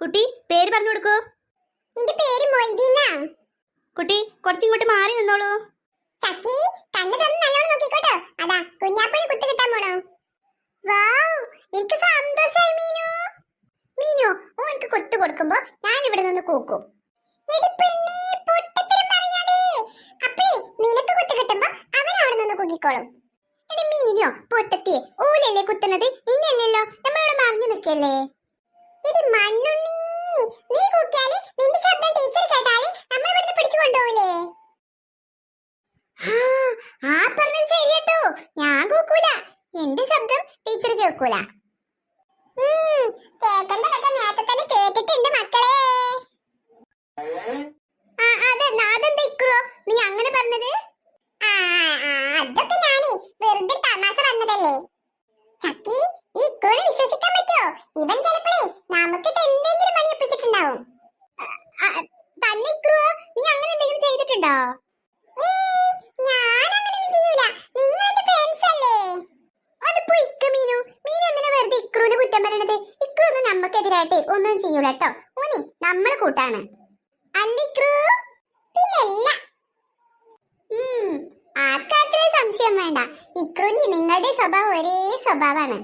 കുട്ടി പേര് പറഞ്ഞു കൊടുക്കൂ. നിന്റെ പേര് മൊയ്തീന്നാ കുട്ടി കുറച്ചിങ്ങോട്ട് മാറി നിന്നോളൂ. ചക്കി കണ്ണു തുറന്ന് നല്ലോണം നോക്കിക്കോട്ടോ. അതാ കുഞ്ഞാപ്പൂന് കുത്തു കിട്ടാൻ പോണോ. വാവ് എനിക്ക് സന്തോഷായി മീനു. മീനു ഓ എനിക്ക് കുത്ത് കൊടുക്കുമ്പോ ഞാൻ ഇവിടെ നിന്ന് കൂക്കും ഓലല്ലേ കുത്തുന്നത്? ഇന്നല്ലല്ലോ നമ്മളോട് മറിഞ്ഞു നിൽക്കല്ലേ? ഞാൻ കൂക്കൂല. എന്റെ ശബ്ദം ടീച്ചർ കേൾക്കൂല കേൾക്കേണ്ടതൊക്കെ നേരത്തെ തന്നെ കേട്ടിട്ടുണ്ട് മക്കളെ ആ അതെന്നാ അതെന്താ ഇക്കുറോ നീ അങ്ങനെ പറഞ്ഞത് ആ ആ, അതൊക്കെ ഞാനേ വെറുതെ തമാശ പറഞ്ഞതല്ലേ ചക്കി ഈ ഇക്കുറോനെ വിശ്വസിക്കാൻ പറ്റോ ഇവൻ ചിലപ്പോഴേ നമുക്ക് എന്തെങ്കിലും പണി ഒപ്പിച്ചിട്ടുണ്ടാവും തന്നെ ഇക്കുറോ നീ അങ്ങനെ എന്തെങ്കിലും ചെയ്തിട്ടുണ്ടോ ഞാനങ്ങനെയൊന്നും ചെയ്യൂല. നിങ്ങൾ എന്റെ friends അല്ലേ? അതിപ്പോ ഇക്ക മീനു. മീനു എന്തിനാ വെറുതെ ഇക്രൂനെ കുറ്റം ഇക്രു ഒന്നും ചെയ്യൂല ട്ടോ. ഓനെ കൂട്ടാണ്. അല്ല ഇക്രു? പിന്നല്ല. ഉം, ആർക്കാർക്കും സംശയം വേണ്ട. ഇക്രുവിന് നിങ്ങളുടെ സ്വഭാവം ഒരേ സ്വഭാവമാണ്.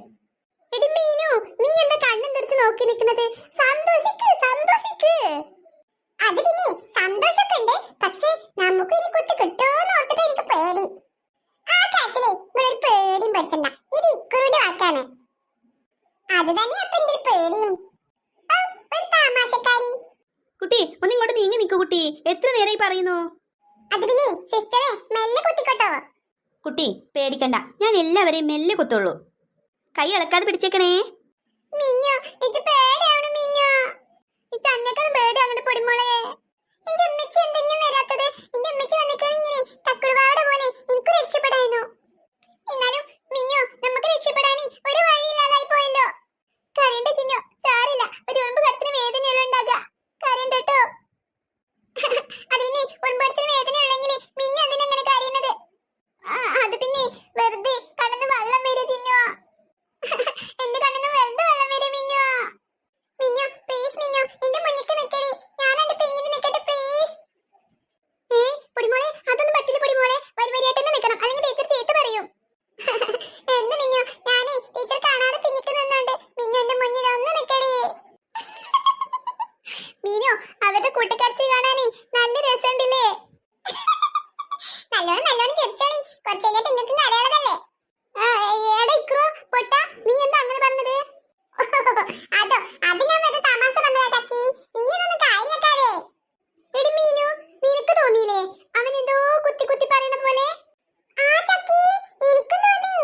എടി മീനു നീ എന്താ കണ്ണും തുറച്ച് നോക്കി നിൽക്കുന്നത്? സന്തോഷിക്ക് സന്തോഷിക്ക്. അത് പിന്നെ സന്തോഷമൊക്കെ ഉണ്ട് പക്ഷെ നമുക്ക് ഇനി കുത്ത് കിട്ടുമോന്ന് ഓർത്തിട്ട് എനിക്ക് പേടി. ആ കാര്യത്തിലേ ഇവിടെ ഒരു പേടിയും പഠിച്ചണ്ട ഇത് ഇക്കുറുടെ വാക്കാണ്. അത് തന്നെ അപ്പൊ എന്റെ ഒരു പേടിയും ഒരു താമാശക്കാരി കുട്ടി ഒന്ന് ഇങ്ങോട്ട് നീങ്ങി നിൽക്കൂ കുട്ടി. എത്ര നേരമായി പറയുന്നു? അത് പിന്നെ സിസ്റ്ററെ മെല്ലെ കുത്തിക്കോട്ടോ. കുട്ടി പേടിക്കണ്ട. ഞാൻ എല്ലാവരെയും മെല്ലെ കുത്തുള്ളൂ. കൈ ഇളക്കാതെ പിടിച്ചേക്കണേ. മിന്നു ഇത് പേടിയാണ് ചന്നക്കാരൻ പേടി അങ്ങോട്ട് പൊടിമോളെ. എന്റെ അമ്മച്ചി എന്തെങ്കിലും വരാത്തത്? എന്റെ അമ്മച്ചി ഇങ്ങനെ തക്കുടുപാടെ പോലെ എനിക്ക് രക്ഷപ്പെടായിരുന്നു എന്നാലും മിഞ്ഞോ നമുക്ക് രക്ഷപ്പെടാൻ ഒരു വഴിയില്ലാതായി പോയല്ലോ കരണ്ട ചിഞ്ഞോ സാരില്ല ഒരു ഉറുമ്പ് കടിച്ചിന് വേദനയുള്ള ഉണ്ടാകുക കരണ്ട കേട്ടോ അത് പിന്നെ ഉറുമ്പ് കടിച്ചിന് വേദന ഉള്ളെങ്കിൽ മിഞ്ഞോ എന്തിനങ്ങനെ കരയുന്നത് ആ, അത് പിന്നെ വെറുതെ കണ്ണന്ന് വെള്ളം വരെ ചിഞ്ഞോ എന്റെ കണ്ണിന്ന് വെറുതെ വെള്ളം വരെ മിഞ്ഞോ മിഞ്ഞോ പ്ലീസ് മിഞ്ഞോ എന്റെ മുന്നിക്ക് നിക്കടി ഞാൻ എന്റെ പിന്നിൽ നിക്കട്ടെ പ്ലീസ് ഏ പൊടിമോളെ അതൊന്നും പറ്റില്ല പൊടിമോളെ വരി വരിയായിട്ട് തന്നെ നിക്കണം അല്ലെങ്കിൽ ടീച്ചർ ചീത്ത പറയും എന്ന് മിഞ്ഞോ ഞാനേ ടീച്ചർ കാണാതെ പിന്നിക്ക് നിന്നോണ്ട് മിഞ്ഞോ എന്റെ മുന്നിൽ ഒന്ന് നിക്കടി മീനോ അവരുടെ കൂട്ടക്കരച്ചി കാണാനേ നല്ല രസമുണ്ടല്ലേ നല്ലോണം നല്ലോണം ചിരിച്ചോളി കുറച്ച് കഴിഞ്ഞിട്ട് നിങ്ങൾക്ക് അറിയാതല്ലേ എടാ ഇക്രോ പൊട്ട നീ എന്താ അങ്ങനെ പറഞ്ഞത് അതോ അത് ഞാൻ വെറുതെ തമാശ പറഞ്ഞതാ ചക്കി നീ ഇതൊന്നും കാര്യാക്കാതെ എടി മീനു നിനക്ക് തോന്നിയില്ലേ അവൻ എന്തോ കുത്തി കുത്തി പറയണ പോലെ ആ ചക്കി എനിക്കും തോന്നി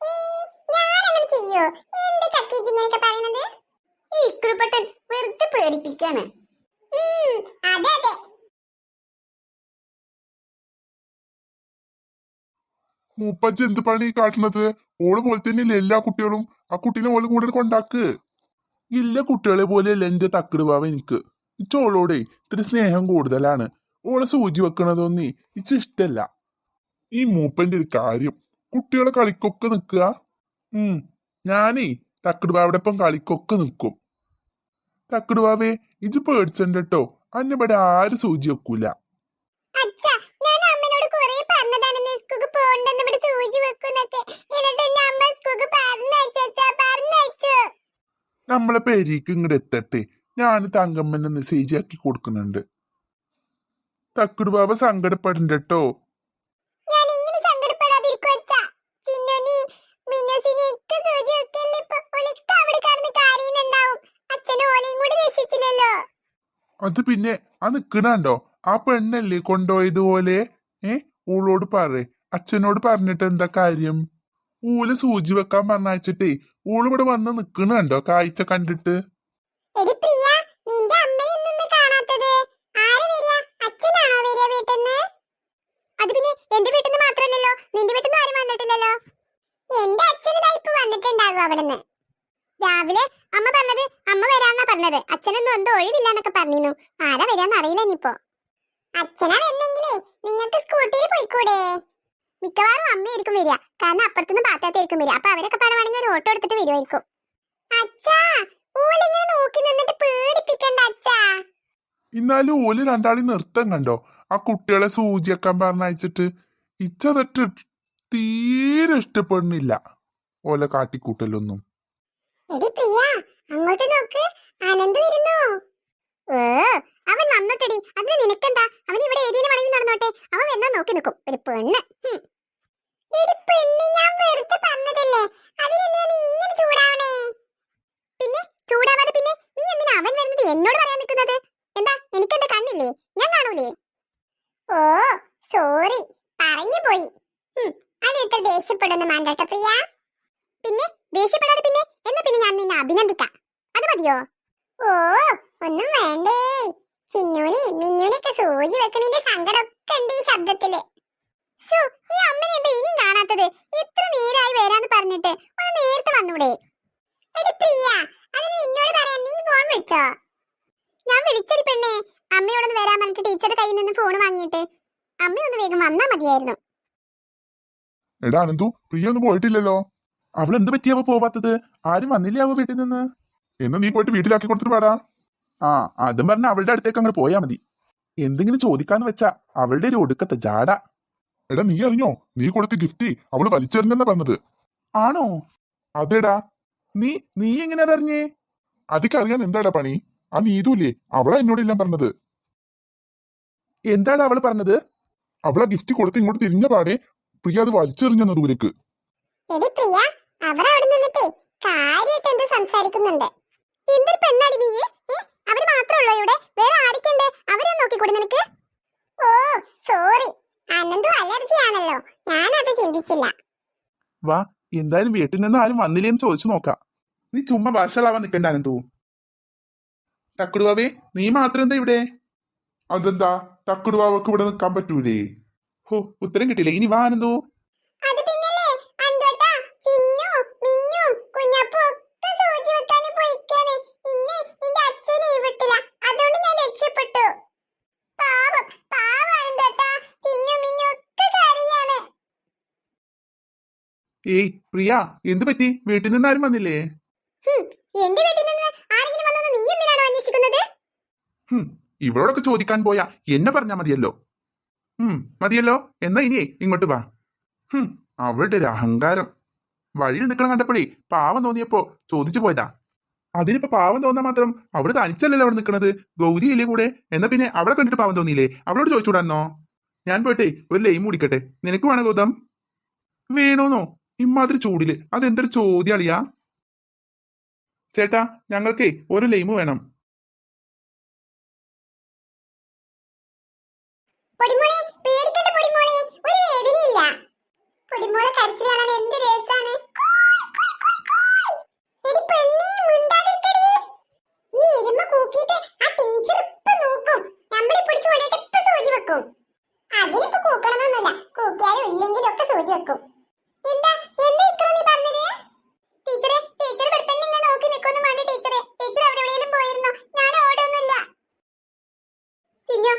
ഏ, ഞാനങ്ങനെ ചെയ്യോ എന്ത് ചക്കി ഇങ്ങനെയൊക്കെ പറയണത് ഈ വെറുതെ പേടിപ്പിക്കാണ്. അതെ അതെ. മൂപ്പച്ചി എന്ത് പണി കാട്ടണത് ഓൾ പോലെ തന്നെയല്ലേ എല്ലാ കുട്ടികളും? ആ കുട്ടീനെ ഓൾ കൂടെ കൊണ്ടാക്ക്. ഇല്ല കുട്ടികളെ പോലെയല്ല എന്റെ തക്കിടുവാവ് എനിക്ക്. ഇച്ചോളോടെ ഇത്തിരി സ്നേഹം കൂടുതലാണ്. ഓളെ സൂചി വെക്കണതൊന്നേ ഇച്ച ഇഷ്ടല്ല. ഈ മൂപ്പന്റെ ഒരു കാര്യം. കുട്ടികളെ കളിക്കൊക്കെ നിക്കുക ഉം ഞാനേ തക്കിടുവാവിടെ ഒപ്പം കളിക്കൊക്കെ നിൽക്കും. തക്കിടുവാവേ ഇജ് പേടിച്ചണ്ട കേട്ടോ അന്നിവിടെ ആരും സൂചി വെക്കൂല നമ്മളെ പേരീക്ക് ഇങ്ങോട്ട് എത്തട്ടെ. ഞാൻ തങ്കമ്മനെ മെസ്സേജ് ആക്കി കൊടുക്കുന്നുണ്ട്. തക്കുട് ബാബ സങ്കടപ്പെടണ്ട കേട്ടോ ഞാൻ ഇങ്ങനെ സങ്കടപ്പെടാതിരിക്കും അച്ഛാ? മിന്നസിനെ സൂചി ഓലയും അത് പിന്നെ ആ നിക്കണണ്ടോ? ആ പെണ്ണല്ലേ കൊണ്ടുപോയതുപോലെ? ഏ? ഊളോട് പറ. അച്ഛനോട് പറഞ്ഞിട്ട് എന്താ കാര്യം? ഊൽ സൂചി വെക്കാൻ പറഞ്ഞയച്ചിട്ടേ ഊൾ ഇവിടെ വന്ന് നിക്കണുണ്ടോ കാഴ്ച കണ്ടിട്ട്? നിന്റെ അമ്മയെ നിന്ന് അത് വന്നിട്ടുണ്ടാകും അവിടുന്ന്. രാവിലെ അമ്മ പറഞ്ഞത് അമ്മ വരാന്നാ പറഞ്ഞത്. അച്ഛനൊന്നും എന്തോ ഒഴിവില്ല എന്നൊക്കെ പറഞ്ഞിരുന്നു. ആരാ വരാന്ന് അറിയില്ല ഇനിയിപ്പോ അച്ഛനാ വരുന്നെങ്കിലേ നിങ്ങൾക്ക് സ്കൂട്ടിയിൽ പോയിക്കൂടെ? മിക്കവാറും അമ്മയായിരിക്കും വരിക. കാരണം അപ്പുറത്തുനിന്ന് പാത്താത്തായിരിക്കും വരിക. അപ്പൊ അവരൊക്കെ പറയുവാണെങ്കിൽ ഒരു ഓട്ടോ എടുത്തിട്ട് വരുമായിരിക്കും അച്ഛാ നോക്കി നിന്നിട്ട് പേടി എന്നാലും ഓൽ രണ്ടാളി നൃത്തം കണ്ടോ? ആ കുട്ടികളെ സൂചിയാക്കാൻ പറഞ്ഞയച്ചിട്ട് ഇച്ചതൊട്ട് തീരെ ഇഷ്ടപ്പെടുന്നില്ല. ഓലെ കാട്ടിക്കൂട്ടലൊന്നും എടി പ്രിയ അങ്ങോട്ട് നോക്ക് ആനന്ദ് വരുന്നു ഏ അവൻ വന്നിട്ടടി. അതിന് നിനക്കെന്താ? അവൻ ഇവിടെ ഏതിനെ വേണമെങ്കിലും നടന്നോട്ടെ? അവൻ എന്നാ നോക്കി നിൽക്കും? ഒരു പെണ്ണ്. പിന്നെ? ചൂടാവാതെ പിന്നെ നീ എന്തിനാ അവൻ വരുന്നത് എന്നോട് പറയാൻ നിൽക്കുന്നത്? എന്താ? എനിക്കെന്താ കണ്ണില്ലേ? ഞാൻ കാണൂലേ? ഓ സോറി. പറഞ്ഞു പോയി. അത് ഇത്ര ദേഷ്യപ്പെടുന്ന മാണ്ടാട്ട പ്രിയ. പിന്നെ? ദേഷ്യപ്പെടാതെ പിന്നെ? എന്നാ പിന്നെ ഞാൻ നിന്നെ അഭിനന്ദിക്കാം. അത് മതിയോ? ഓ ഒന്നും വേണ്ടേ. ചിന്നൂനി മിന്നൂനൊക്കെ സൂചി വെക്കണിന്റെ സങ്കടമൊക്കെ ഉണ്ട് ഈ ശബ്ദത്തിൽ. ശോ, ഈ അമ്മനെ എന്താ ഇനിയും കാണാത്തത്? എത്ര നേരായി വരാന്ന് പറഞ്ഞിട്ട് ഒന്ന് നേരത്തെ വന്നൂടെ. പ്രിയ അത് നിന്നോട് പറയാൻ നീ ഫോൺ വിളിച്ചോ ഞാൻ വിളിച്ചടി പെണ്ണേ അമ്മയോടൊന്ന് വരാൻ പറഞ്ഞിട്ട് ടീച്ചറുടെ കയ്യിൽ നിന്ന് ഫോൺ വാങ്ങിയിട്ട്. അമ്മ ഒന്ന് വേഗം വന്നാ മതിയായിരുന്നു. എടാ അനന്തു പ്രിയ ഒന്നും പോയിട്ടില്ലല്ലോ. അവൾ എന്ത് പറ്റിയാവോ പോവാത്തത്? ആരും വന്നില്ലേ അവ വീട്ടിൽ നിന്ന്? എന്ന് നീ പോയിട്ട് വീട്ടിലാക്കി കൊടുത്തിട്ട് പാടാ ആ അതും പറഞ്ഞ അവളുടെ അടുത്തേക്ക് അങ്ങോട്ട് പോയാ മതി. എന്തെങ്കിലും ചോദിക്കാന്ന് വെച്ചാ അവളുടെ ഒരു ഒടുക്കത്തെ ജാട. എടാ നീ അറിഞ്ഞോ? നീ കൊടുത്ത ഗിഫ്റ്റ് അവൾ വലിച്ചെറിഞ്ഞെന്നാ പറഞ്ഞത്. ആണോ? അതെടാ. നീ നീ എങ്ങനെ അതറിഞ്ഞേ അതൊക്കെ അറിയാൻ എന്താടാ പണി? ആ നീതുല്ലേ അവളാ എന്നോടെല്ലാം പറഞ്ഞത്. എന്താണ് അവൾ പറഞ്ഞത്? അവളാ ഗിഫ്റ്റ് കൊടുത്ത് ഇങ്ങോട്ട് തിരിഞ്ഞ പാടെ പ്രിയ അത് വലിച്ചെറിഞ്ഞെന്ന ദൂരേക്ക് എടി പ്രിയ അവർ അവിടെ നിന്നിട്ടേ കാര്യമായിട്ട് എന്ത് സംസാരിക്കുന്നുണ്ട്. എന്തൊരു പെണ്ണാടി നീ വാ എന്തായാലും വീട്ടിൽ നിന്ന് ആരും വന്നില്ലേന്ന് ചോദിച്ചു നോക്കാം. നീ ചുമ്മാ ഭാഷകളാവാൻ നിൽക്കണ്ട അനന്തു. തക്കുടുവാവേ നീ മാത്രം എന്താ ഇവിടെ? അതെന്താ? തക്കുടുവാവക്ക് ഇവിടെ നിൽക്കാൻ പറ്റൂലേ? ഹോ ഉത്തരം കിട്ടിയില്ലേ? ഇനി വാ അനന്തു. ഏയ് പ്രിയ എന്ത് പറ്റി? വീട്ടിൽ നിന്ന് ആരും വന്നില്ലേ? എന്റെ വീട്ടിൽ നിന്ന് ആരെങ്കിലും വന്നത് നീ എന്തിനാണോ അന്വേഷിക്കുന്നത്? ഇവളോടൊക്കെ ചോദിക്കാൻ പോയാ എന്നെ പറഞ്ഞാ മതിയല്ലോ. ഉം മതിയല്ലോ. എന്നാ ഇനിയേ ഇങ്ങോട്ട് വാ. ഹും, അവളുടെ ഒരു അഹങ്കാരം. വഴിയിൽ നിൽക്കണം കണ്ടപ്പോഴേ പാവം തോന്നിയപ്പോ ചോദിച്ചു പോയതാ. അതിനിപ്പോ പാവം തോന്നാ മാത്രം അവൾ തനിച്ചല്ലല്ലോ അവിടെ നിൽക്കണത്. ഗൗരിയില്ലേ കൂടെ? എന്നാ പിന്നെ അവളെ കണ്ടിട്ട് പാവം തോന്നിയില്ലേ? അവളോട് ചോദിച്ചുകൂടാന്നോ ഞാൻ പോയിട്ടേ ഒരു ലൈം കുടിക്കട്ടെ. നിനക്ക് വേണോ ഗൗതം? വേണോന്നോ? ഇമ്മാതിരി ചൂടിൽ. അതെന്തൊരു ചോദ്യം അളിയാ ചേട്ടാ ഞങ്ങൾക്കേ ഒരു ലൈമ് വേണം. എന്ത് അതിനിപ്പോ കൂക്കണമെന്നൊന്നുമില്ല കൂക്കിയാലും ഇല്ലെങ്കിലും ഒക്കെ സൂചി വെക്കും. ടീച്ചറെ ടീച്ചർ എവിടെ പോയിരുന്നോ? ഞാൻ ഓടൊന്നുമില്ല ചിന്നു